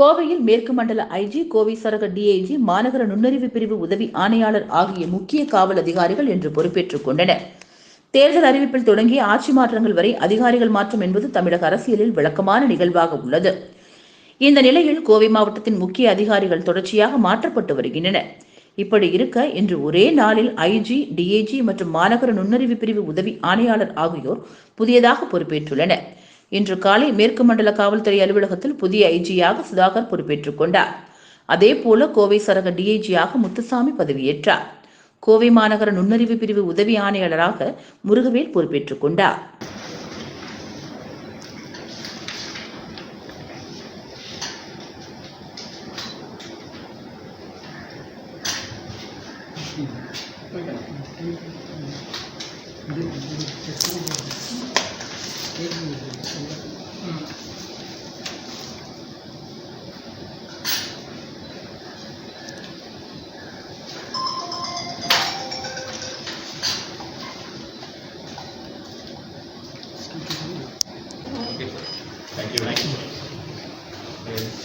கோவையில் மேற்கு மண்டல ஐஜி கோவை சரக டிஐஜி மாநகர நுண்ணறிவு பிரிவு உதவி ஆணையாளர் ஆகிய முக்கிய காவல் அதிகாரிகள் இன்று பொறுப்பேற்றுக் கொண்டனர். தேர்தல் அறிவிப்பில் தொடங்கி ஆட்சி மாற்றங்கள் வரை அதிகாரிகள் மாற்றம் என்பது தமிழக அரசியலில் விளக்கமான நிகழ்வாக உள்ளது. இந்த நிலையில் கோவை மாவட்டத்தின் முக்கிய அதிகாரிகள் தொடர்ச்சியாக மாற்றப்பட்டு வருகின்றனர். இப்படி இருக்க இன்று ஒரே நாளில் ஐஜி டிஐஜி மற்றும் மாநகர நுண்ணறிவு பிரிவு உதவி ஆணையாளர் ஆகியோர் புதியதாக பொறுப்பேற்றுள்ளனர். இன்று காலை மேற்கு மண்டல காவல்துறை அலுவலகத்தில் புதிய ஐஜியாக சுதாகர் பொறுப்பேற்றுக் கொண்டார். அதேபோல கோவை சரக டிஐஜியாக முத்துசாமி பதவியேற்றார். கோவை மாநகர நுண்ணறிவு பிரிவு உதவி ஆணையாளராக முருகவேல் பொறுப்பேற்றுக் கொண்டார். தேங்க்யூ தேங்க்யூ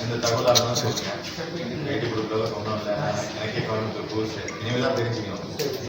எந்த தகவலாக இருந்தாலும் சொல்லுங்க ஐடி குரூப்பில் ஒன்றும் இல்லை எனக்கே கவர்மெண்ட் ரூல்ஸ் இனிமேல் தான் தெரிஞ்சுக்கணும்